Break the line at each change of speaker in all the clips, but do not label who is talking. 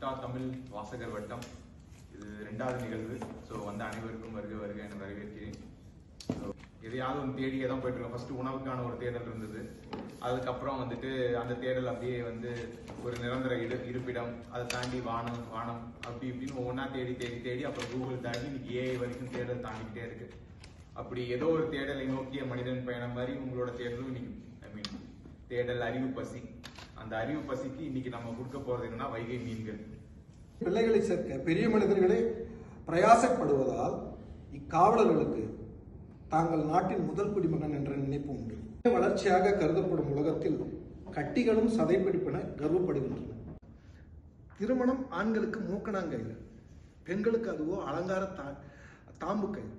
முட்டா தமிழ் வாசகர் வட்டம். இது ரெண்டாவது நிகழ்வு. ஸோ வந்த அனைவருக்கும் வருக வருக என வரவேற்கிறேன். ஸோ எதையாவது ஒன்று தேடியே தான் போயிட்டு இருக்கோம். ஃபர்ஸ்ட் உணவுக்கான ஒரு தேடல் இருந்தது. அதுக்கப்புறம் வந்துட்டு அந்த தேடல் அப்படியே வந்து ஒரு நிரந்தர இடு இருப்பிடம். அதை தாண்டி வானம் வானம் அப்படி இப்படின்னு ஒவ்வொன்றா தேடி தேடி தேடி அப்புறம் கூகுள் தாண்டி இன்னைக்கு ஏஐ வரைக்கும் தேடல் தாண்டிக்கிட்டே இருக்கு. அப்படி ஏதோ ஒரு தேடலை நோக்கிய மனிதன் பயணம் மாதிரி உங்களோட தேடலும் இன்னைக்கு ஐ மீன் தேடல் அறிவு பசி. அந்த அறிவு பசிக்கு இன்னைக்கு நம்ம கொடுக்க போறது என்னன்னா வைகை மீன்கள்.
பிள்ளைகளை சேர்க்க பெரிய மனிதர்களே பிரயாசப்படுவதால் இக்காவலர்களுக்கு தாங்கள் நாட்டின் முதல் குடிமகன் என்ற நினைப்பு உண்டு. வளர்ச்சியாக கருதப்படும் உலகத்தில் கட்டிகளும் சதைப்பிடிப்பென கர்வப்படுகின்றன. திருமணம் ஆண்களுக்கு மூக்கணாங்கயிறு பெண்களுக்கு அதுவோ அலங்கார தா தாம்பு கயிறு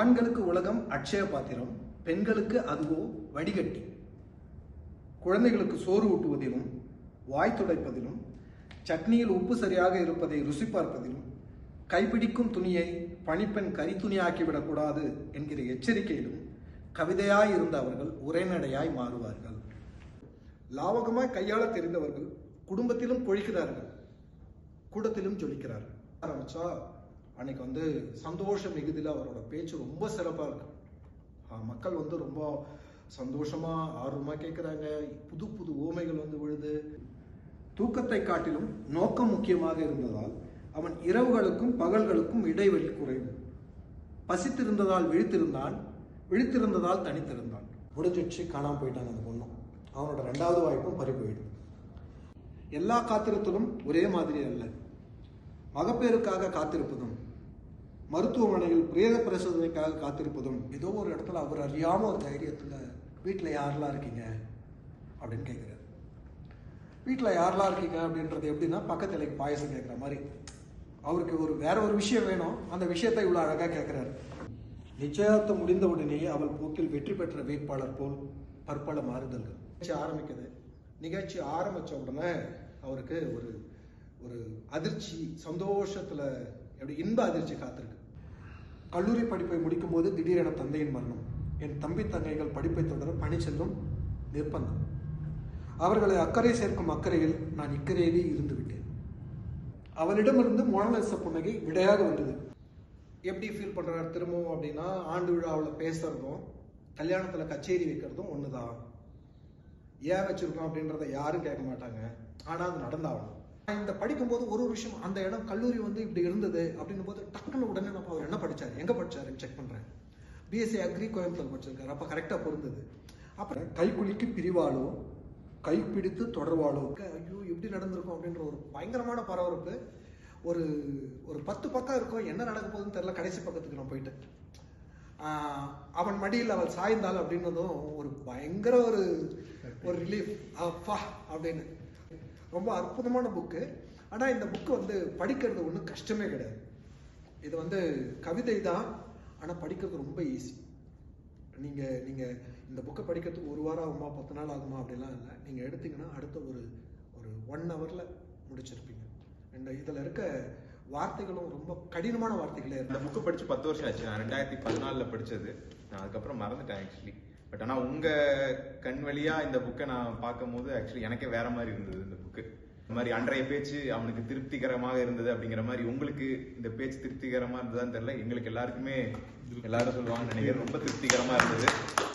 ஆண்களுக்கு உலகம் அட்சய பாத்திரம் பெண்களுக்கு அதுவோ வடிகட்டி. குழந்தைகளுக்கு சோறு ஊட்டுவதிலும் வாய் துடைப்பதிலும் சட்னியில் உப்பு சரியாக இருப்பதை ருசி பார்ப்பதிலும் கைப்பிடிக்கும் துணியை பணிப்பெண் கரித்துணியாக்கிவிடக்கூடாது என்கிற எச்சரிக்கையிலும் கவிதையாய் இருந்த அவர்கள் உரைநடையாய் மாறுவார்கள். லாவகமாய் கையாள தெரிந்தவர்கள் குடும்பத்திலும் கொழிக்கிறார்கள் கூடத்திலும் ஜொலிக்கிறார்கள். ஆரம்பிச்சா அன்னைக்கு வந்து சந்தோஷ மிகுதியில் அவரோட பேச்சு ரொம்ப சிறப்பாக இருக்கு. மக்கள் வந்து ரொம்ப சந்தோஷமா ஆர்வமா கேட்குறாங்க புது புது ஓமைகள் வந்து விழுது. தூக்கத்தை காட்டிலும் நோக்கம் முக்கியமாக இருந்ததால் அவன் இரவுகளுக்கும் பகல்களுக்கும் இடைவெளி குறைவு. பசித்திருந்ததால் விழித்திருந்தான் விழித்திருந்ததால் தனித்திருந்தான். முடிஞ்சிடுச்சு காணாம போயிட்டான் அந்த பொண்ணும். அவனோட ரெண்டாவது வாய்ப்பும் பறி போயிடும் எல்லா காத்திருத்தலும் ஒரே மாதிரி அல்ல. மகப்பேறுக்காக காத்திருப்பதும் மருத்துவமனையில் பிரேத பரிசோதனைக்காக காத்திருப்பதும் ஏதோ ஒரு இடத்துல அவர் அறியாம ஒரு தைரியத்தில் வீட்டில் யாரெல்லாம் இருக்கீங்க அப்படின்னு கேட்குறாரு வீட்டில் யாரெல்லாம் இருக்கீங்க அப்படின்றது எப்படின்னா பக்கத்தில் பாயசம் கேட்குற மாதிரி. அவருக்கு ஒரு வேற ஒரு விஷயம் வேணும். அந்த விஷயத்தை இவ்வளோ அழகாக கேட்குறாரு நிச்சயார்த்தம் முடிந்த உடனேயே அவள் போக்கில் வெற்றி பெற்ற வேட்பாளர் போல் பற்பல மாறுதல்கள். நிகழ்ச்சி ஆரம்பிக்குது. நிகழ்ச்சி ஆரம்பித்த உடனே அவருக்கு ஒரு ஒரு அதிர்ச்சி சந்தோஷத்தில் எப்படி இன்ப அதிர்ச்சி காத்திருக்கு. கல்லூரி படிப்பை முடிக்கும்போது திடீரென தந்தையின் மரணம். என் தம்பி தங்கைகள் படிப்பை தொடர பணி செல்லும் நிர்பந்தம். அவர்களை அக்கறை சேர்க்கும் அக்கறையில் நான் இக்கரையிலே இருந்து விட்டேன் அவனிடமிருந்து மோனலச புன்னகை விடையாக வந்தது. எப்படி ஃபீல் பண்ணுறார் திரும்பவும் அப்படின்னா ஆண்டு விழாவில் பேசுறதும் கல்யாணத்தில் கச்சேரி வைக்கிறதும் ஒன்று தான் ஏன் வச்சிருக்கோம் அப்படின்றத யாரும் கேட்க மாட்டாங்க. ஆனால் அது நடந்தாகணும். இந்த படிக்கும்போது ஒரு ஒரு விஷயம் அந்த இடம் கல்லூரி வந்து இப்படி இருந்தது அப்படின்னும் போது டக்குன்னு உடனே நம்ம அவர் என்ன படிச்சாரு? எங்க படிச்சாருன்னு செக் பண்றேன். பிஎஸ்சி அக்ரி கோயம்புத்தூர் படிச்சிருக்காரு. அப்ப கரெக்டா பொருந்தது. அப்புறம் கைக்குலுக்கி பிரிவாளோ? கைப்பிடித்து தொடர்வாளோ? ஐயோ எப்படி நடந்திருக்கும் அப்படின்ற ஒரு பயங்கரமான பரபரப்பு. ஒரு ஒரு பத்து பக்கம் இருக்கும். என்ன நடக்க போகுதுன்னு தெரியல. கடைசி பக்கத்துக்கு நான் போயிட்டு. அவன் மடியில் அவள் சாய்ந்தாள் அப்படின்னதும் ஒரு பயங்கர ஒரு ஒரு ரிலீஃப் அப்பா அப்படின்னு. ரொம்ப அற்புதமான புக்கு ஆனால் இந்த புக்கு வந்து படிக்கிறது ஒன்றும் கஷ்டமே கிடையாது. இது வந்து கவிதை தான். ஆனால் படிக்கிறது ரொம்ப ஈஸி நீங்கள் நீங்கள் இந்த புக்கை படிக்கிறதுக்கு ஒரு வாரம் ஆகுமா பத்து நாள் ஆகுமா அப்படிலாம் இல்லை. நீங்கள் எடுத்தீங்கன்னா அடுத்த ஒரு ஒரு ஒன் ஹவரில் முடிச்சிருப்பீங்க. அண்ட் இதில் இருக்க வார்த்தைகளும் ரொம்ப கடினமான வார்த்தைகளே இருக்கு
இந்த புக்கு படிச்சு பத்து வருஷம் ஆச்சு. நான் ரெண்டாயிரத்தி பதினாலுல படிச்சது. நான் அதுக்கப்புறம் மறந்துட்டேன் ஆக்சுவலி பட் ஆனால் உங்கள் கண் வழியாக இந்த புக்கை நான் பார்க்கும்போது ஆக்சுவலி எனக்கே வேற மாதிரி இருந்தது இந்த புக்கு இந்த மாதிரி அன்றைய பேச்சு அவனுக்கு திருப்திகரமாக இருந்தது அப்படிங்கிற மாதிரி உங்களுக்கு இந்த பேச்சு திருப்திகரமாக இருந்ததான்னு தெரியல. எங்களுக்கு எல்லாருக்குமே எல்லாரும் சொல்லுவாங்க நினைக்கிறேன். ரொம்ப திருப்திகரமாக இருந்தது.